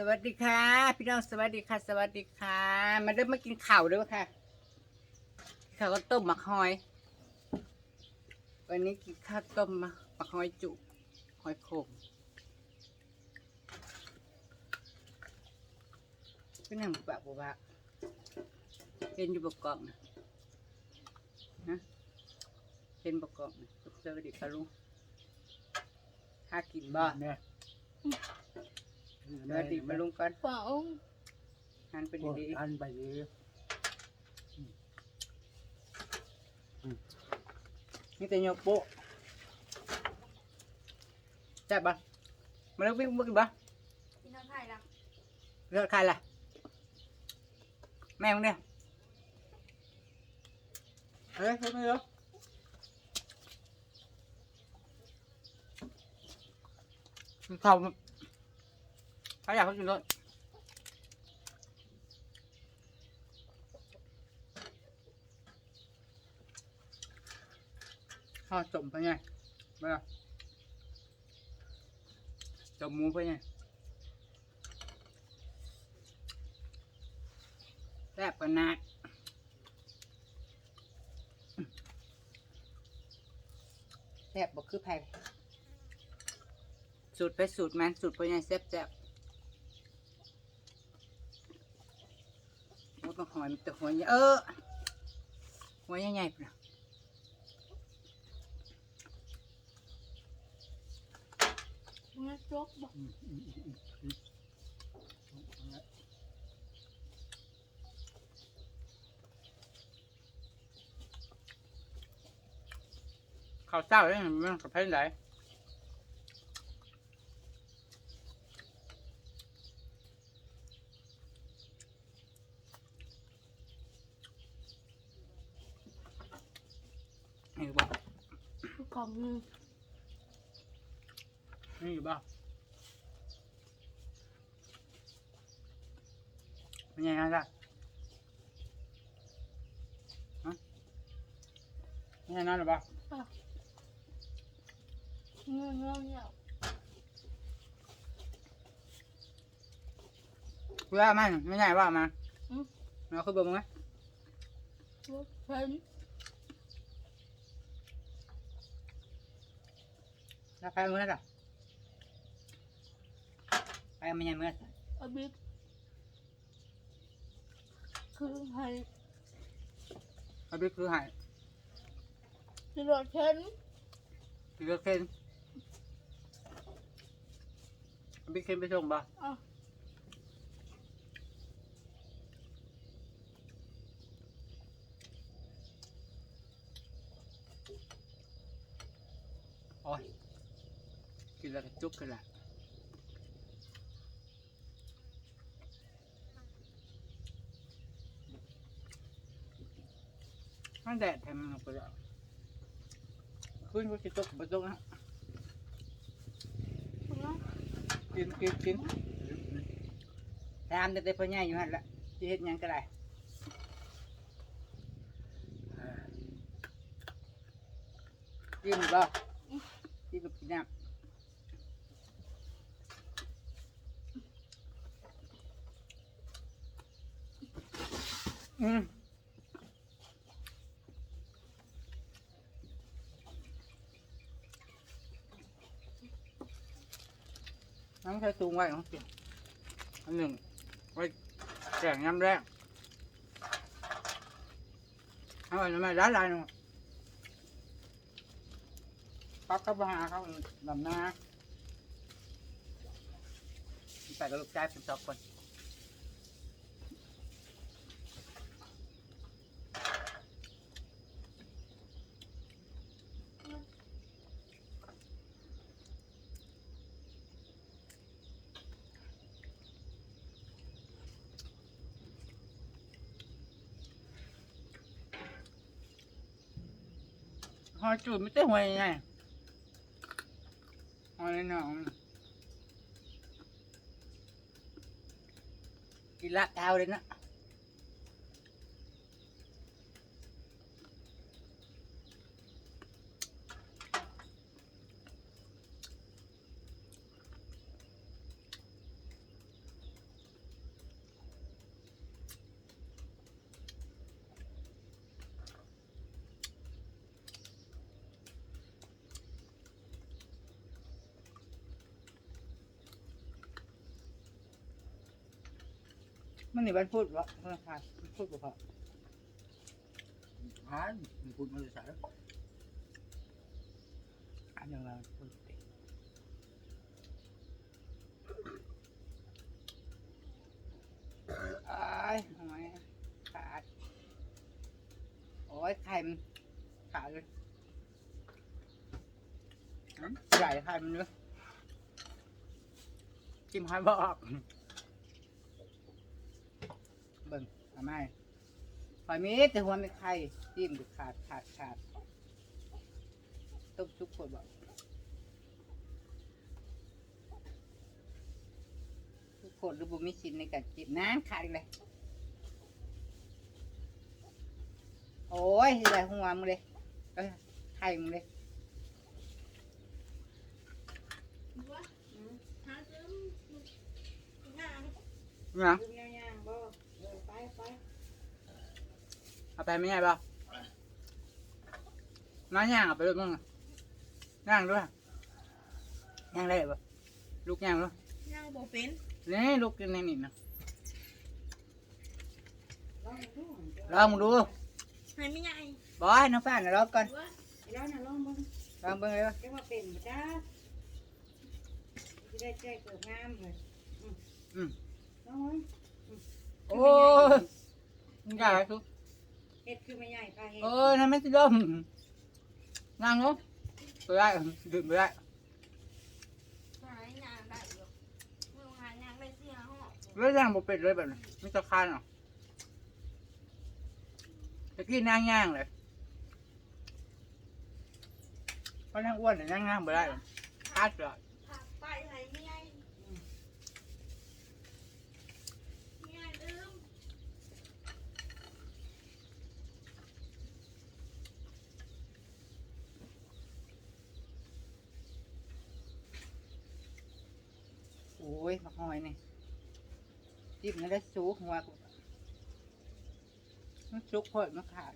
สวัสดีค่ะ พี่น้องสวัสดีค่ะ สวัสดีค่ะ มาเริ่มมากินข้าวด้วยค่ะข้าวก็ต้มหมักหอย วันนี้กินข้าวต้มมาหมักหอยจุหอยโขงเป็นยังแบบว่าเป็นอยู่บกกองนะนะเป็นบกกองนะสวัสดีค่ะลุงถ้ากินบ่เนี่ยสวัสดีมาก่อนเปล่าหันไปปวดดีอันไปดีๆนี่แต่ย กโป๊ะแซ่บปะมาเลิกวิ่งบึ้งปะกินน้ำไทยละ เลือกใครล่ะแม่มึงเนี่ยเฮ้ยเขาไม่รู้เขาเขาอยากเขากินรถข้าวจมไปไงมาละจมหมูไปไงแซ่บกันนักแซ่บบอกคือไผ่สูตรไปสูตรมันสูตรไปยังแซ่บแซ่บโอ้ต้องหอยมันแต่หัวใหญ่เออหัวใหญ่ๆปะมันจกบอกอืมอืมอืมอืมข้าวเจ้าเลยมันกับไผ่ไหนนี่บอก กล่องหนึงนี่บอกเป็นยังไงล่ะฮะนี่ไงนั่นหรือเปล่าเงี้ยเงี้ยเงี้ยเพื่อมันไม่ใช่ว่ามาเราคือเบิ่งไหมรถเพิ่น แล้วไปมือน่ะไปมันยังมืออบิดคือให้เอาบิ๊กคือหายที่รถเพิ่นบิ๊กเคนเอาบิ๊กเคนไปส่งบ่อะ กินแล้วก็จุกกันละมันแดดแทนมันออกไปแล้วขึ้นก็จะตกไปตกนะคุณนะกินกินกินตามแต่แต่พ่อใหญ่อยู่หันละจะเฮ็ดหยังก็ได้กินบ่กินกับกินน้ำ อืมน้ำใช้ตูงไว้ของกินอันหนึ่งไว้แกงยำแรกเอาไว้ทำไมร้านลายหนึ่งปั๊บเข้ามาหาเขาลำหน้าใส่กระลูกใจเป็น หอยจุดไม่ได้หวยไงหอยน้องกินละเท้าเลยนะ มันนี่วันพูดวะธนาคารมันพูดบ่พออ่ามันพูดมันจะใส่อันยังเราพูดติอ้ายทำไมขาดโอ้ยไข่มันขาดเลยใหญ่ไข่มันเนื้อะกินหอยบอก เบิ่หอยมีแต่หัวไม่ไข่จิ้มขาดขาดขาดต้มซุปขวดบอกทุกคนหรือบุมีสินในการจิ้มน้ำขาดอีกเลยโอ้ยใหญ่หัวมึงเลยเอ้ยไข่มึงเลยนเนาะ ดูย่างๆบ่เออไปไป เอาไปไม่ใหญ่ป่ะน้อยย่างเอาไปด้วยมึงอะย่างด้วยย่างได้ป่ะลูกย่างด้วยย่างบ่เป็นนี่ลูกกินในนี่นะลองดูลองมึงดูให้ไม่ใหญ่บอยน้องฟ้าน่ะรอก่อนแล้วน่ะลองเบิ่งลองเบิ่งเลยว่าจะว่าเป็นบ่จ้าสิได้แจ้เกิดงามเลยอืมลองเบิ่งโอ้ยมึงใหญ่ทุก เฮ็ดคือไม่ใหญ่พาเฮ็ดโอ้ยทำไมสิลมนั่งลงไปได้ดื่มไปได้หายย่างได้อยู่มือหายย่างได้เสียห้อแล้วย่างบ่เป็ดเลยแบบนี้ไม่จะคานหรอกตะกี้นั่งย่างเลยเพราะนั่งอ้วนเนี่ยนั่งย่างไม่ได้หรอกคาดเลย ผักไปให้ไม่ใหญ่ไม่ใหญ่ลืม โอ้ยมาห อยนี่จิ้มแล้วได้ซุกหัวกูมันซุกพอดมันขาด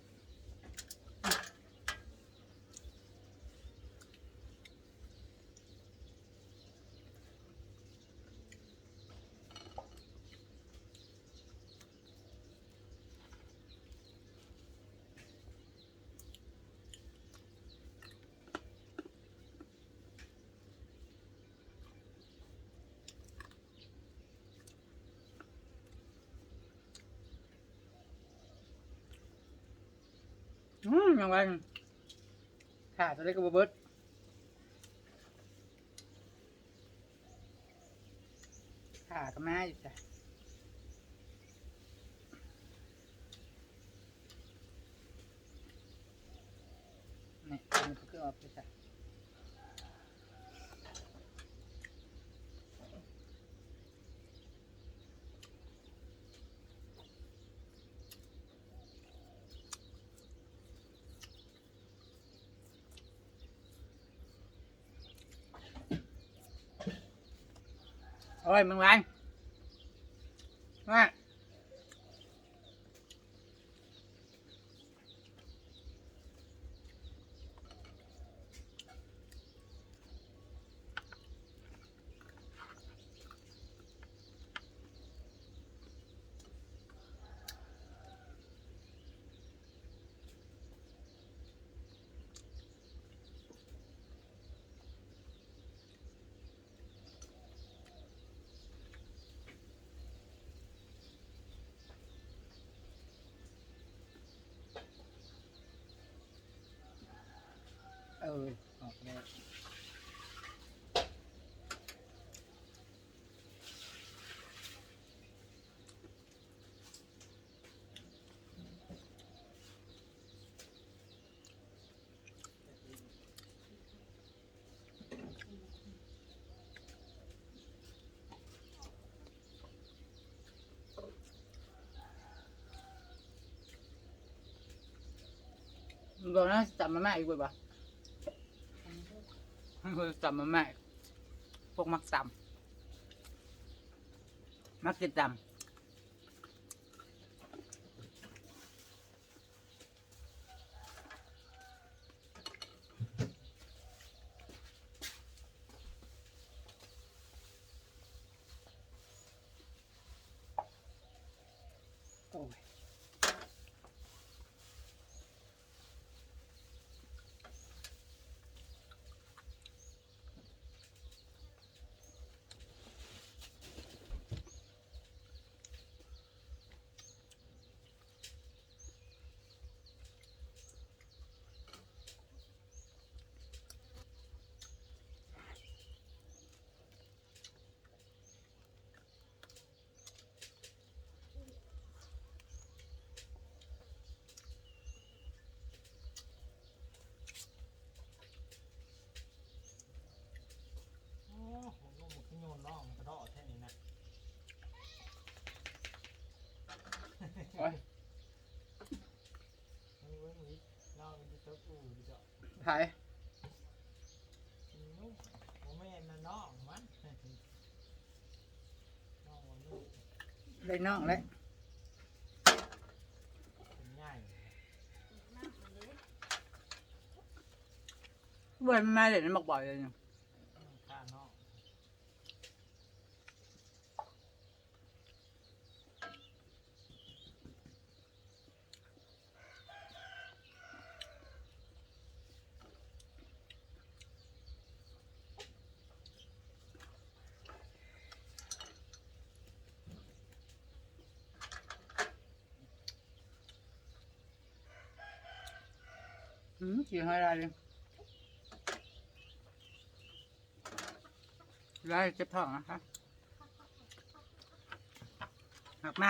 อืมยังไงค่ะตัวเล็กระเบิดค่ะก็มาอยู่จ้ะนี่มันก็ออกไปจ้ะ โอ้ย เออออกแล้วมึงบอกนะจับมาแม่อีกบ่บ่ มันคือจำมาแม่พวกมักจำมักกินจอ้ยโอ้ผมก็มันขึ้นโยนน้องกระดอกแค่นี้นะ โอ้ย มันเว้นวิทน้องจะเติบอู่ดิจ้ะ ไผผมไม่เห็นนะน้องมันน้องมันนุ่มได้น้องแล้วเป็นใหญ่น้ำมันเลยเว้ยมันมาเดี๋ยวนี้บอกบ่อยเลยเนี่ย ข้าน้อง อืมกินให้ได้เลยได้เจ็บท้องนะคะออกมา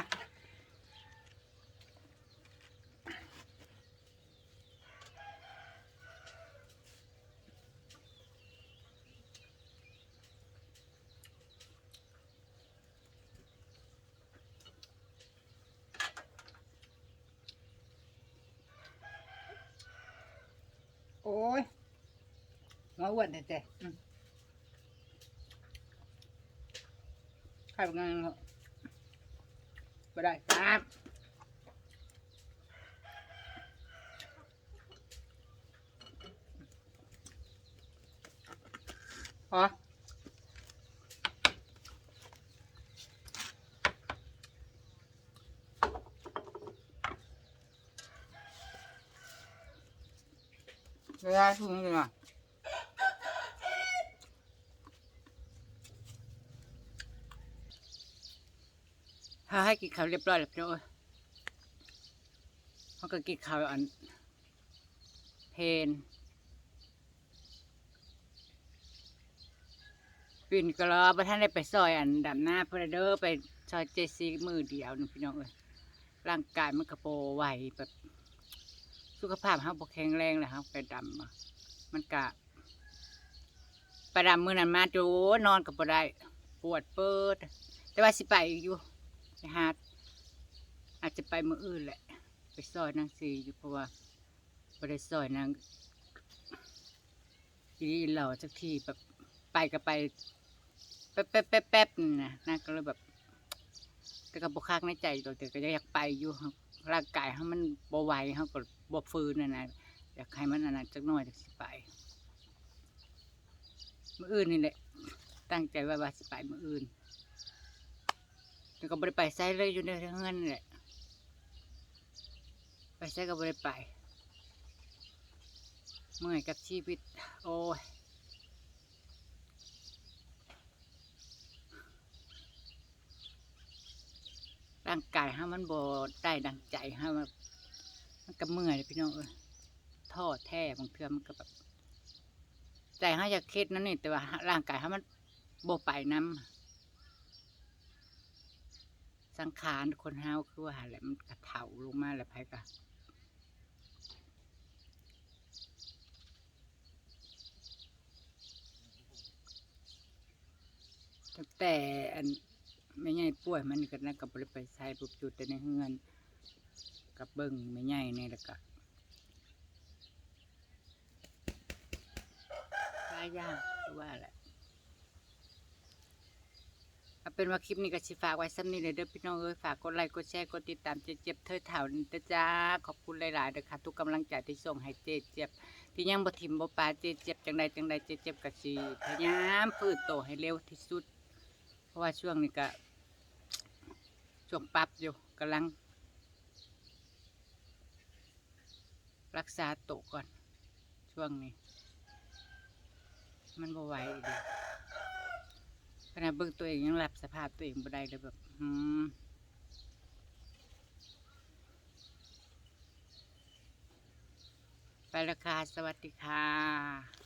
ยมาอ้วนแต่แต่ใครเป็นไงเหรอไม่ได้ตามพอ เวลาทุ่มเลยอะถ้าให้กินข้าวเรียบร้อยแล้วพี่น้องเอ้ยเขาก็กินข้าวอันเพนปิ่นก็รอประท่านได้ไปซอยอันดำหน้าเพื่อเด้อไปซอยเจซีมือเดียวนึงพี่น้องเอ้ยร่างกายมันกระโปรไหวแบบ สุขภาพเขาบกแข็งแรงเลยครับไปดำมามันกะไปดำมือนั้นมาจูนอนกับบ่ได้ปวดเปิด แต่ว่าสิไปอยู่ไปหาอาจจะไปมืออื่นแหละ ไปซอยนางซีอยู่เพราะว่าบ่ได้ซอยนางทีนี้เราสักทีแบบไปก็ไปแป๊บแป๊บแป๊บแป๊บนี่นะนางก็เลยแบบแต่ก็บกคักในใจตัวแต่ก็อยากไปอยู่ร่างกายเขามันบ่ไหวเขาก็ บ่ฟื้นนะนะอยากให้มันอันนั้นจักหน่อยจักสิไปมื้ออื่นนี่แหละตั้งใจไว้ว่าสิไปมื้ออื่นแต่ก็บ่ได้ไปไสเลยอยู่ในเฮือนนี่แหละไปไสก็บ่ได้ไปเมื่อยกับชีวิต โอ้ยร่างกายห้ามันบ่ได้ดังใจห้ามัน มันก็เมื่อยเลยพี่น้องเอ้ยท้อแท้บางเทื่อมันก็แบบใจห้าอยากเคล็ดนั่นนี่แต่ว่าร่างกายห้ามันโบ่ไปน้ำสังขารคนห้าวคือว่าแหละมันกระเถาลงมาแล้วไผกะตั้งแต่อันไม่ใหญ่ป่วยมันก็นั่นกับบริไปใช้ปุบจุดแต่ในเฮือน กับเบิ้งไม่ใหญ่นี่แหละก็หลายอย่างว่าแหละเอาเป็นว่าคลิปนี้ก็สิฝากไว้ซ้ำนี้เลยเด้อพี่น้องเอ้ยฝากกดไลค์กดแชร์กดติดตามเจเจ็บเธอเถ่านี่เด้อจ้าขอบคุณหลายๆเด้อค่ะทุกกำลังใจที่ส่งให้เจเจ็บที่ยังบ่ทิมบ่ปาเจเจ็บจังใดจังใดเจเจ็บก็สิพยายามฟื้นโตให้เร็วที่สุด เพราะว่าช่วงนี้ก็ช่วงปรับอยู่กำลัง รักษาตุก่อน ช่วงนี้ มันบ่ไหวดีขณะเบิ่งตัวเองยังหลับสภาพตัวเองบ่ได้เลยแบบอืมไปละค่ะสวัสดีค่ะ